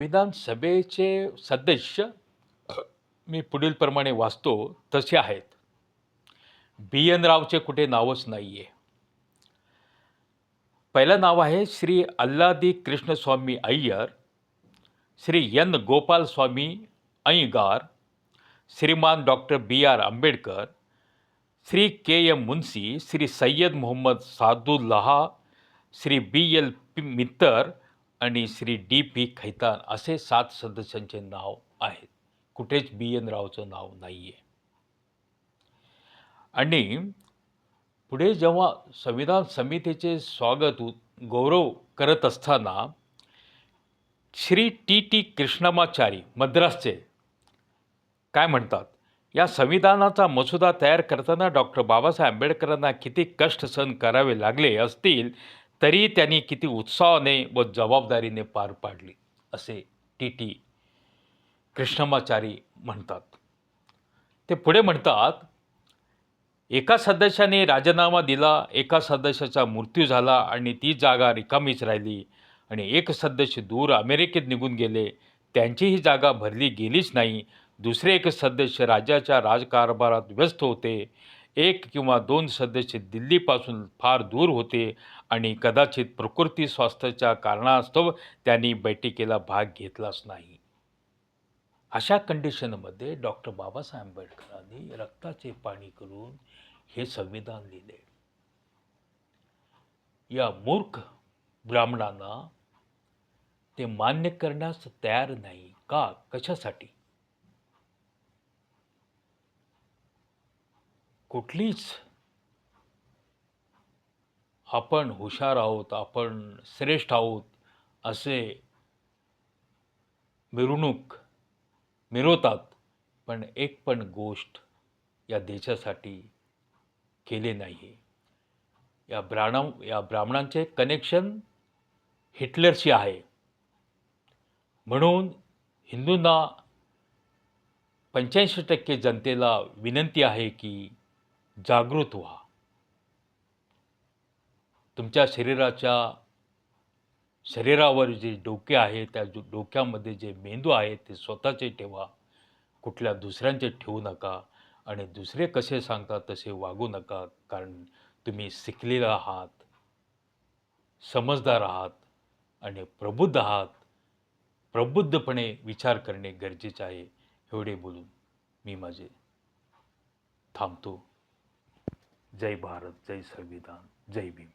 विधानसभेचे सदस्य मी पुढीलप्रमाणे वाचतो तसे आहेत. बी एन रावचे कुठे नावच नाही आहे पहिलं नाव आहे Shri Alladi Krishnaswami Ayyar Shri N Gopalaswami Ayyangar Shriman doctor B R Ambedkar Shri K M Munshi Shri Syed Mohammad Saadulla Shri B L Mitter आणि श्री डी पी खैतान असे सात सदस्यांचे नाव आहेत. कुठेच बी एन रावचं नाव नाही आहे आणि पुढे जेव्हा संविधान समितीचे स्वागत गौरव करत असताना श्री टी टी कृष्णमाचारी मद्रासचे काय म्हणतात? या संविधानाचा मसुदा तयार करताना डॉक्टर बाबासाहेब आंबेडकरांना किती कष्ट सहन करावे लागले असतील तरी त्यांनी किती उत्साहाने व जबाबदारीने पार पाडली असे टी टी कृष्णमाचारी म्हणतात. ते पुढे म्हणतात एका सदस्याने राजीनामा दिला एका सदस्याचा मृत्यू झाला आणि ती जागा रिकामीच राहिली आणि एक सदस्य दूर अमेरिकेत निघून गेले. त्यांची ही जागा भरली गेलीच नाही. दुसरे एक सदस्य राज्याच्या राजकारभारात व्यस्त होते. एक किंवा दोन सदस्य दिल्लीपासून फार दूर होते आणि कदाचित प्रकृती स्वास्थ्याच्या कारणास्तव त्यांनी बैठकीला भाग घेतलाच नाही. अशा कंडिशनमध्ये डॉक्टर बाबासाहेब आंबेडकरांनी रक्ताचे पाणी करून हे संविधान लिहिले. या मूर्ख ब्राह्मणांना ते मान्य करण्यास तयार नाही का? कशासाठी? कुठलीच आपण हुशार आहोत आपण श्रेष्ठ आहोत असे मिरवणूक मिरवतात पण एक पण गोष्ट या देशासाठी केले नाही या ब्राह्मण या ब्राह्मणांचे कनेक्शन हिटलरशी आहे. म्हणून हिंदूंना पंच्याऐंशी टक्के जनतेला विनंती आहे की जागृत व्हा. तुमच्या शरीराच्या शरीरावर जे डोके आहे त्या डोक्यामध्ये जे मेंदू आहे ते स्वतःचे ठेवा. कुठल्या दुसऱ्यांचे ठेवू नका आणि दुसरे कसे सांगतात तसे वागू नका. कारण तुम्ही शिकलेला आहात समजदार आहात आणि प्रबुद्ध आहात. प्रबुद्धपणे विचार करणे गरजेचे आहे. एवढे बोलून मी माझे थांबतो. जय भारत जय संविधान जय भीम.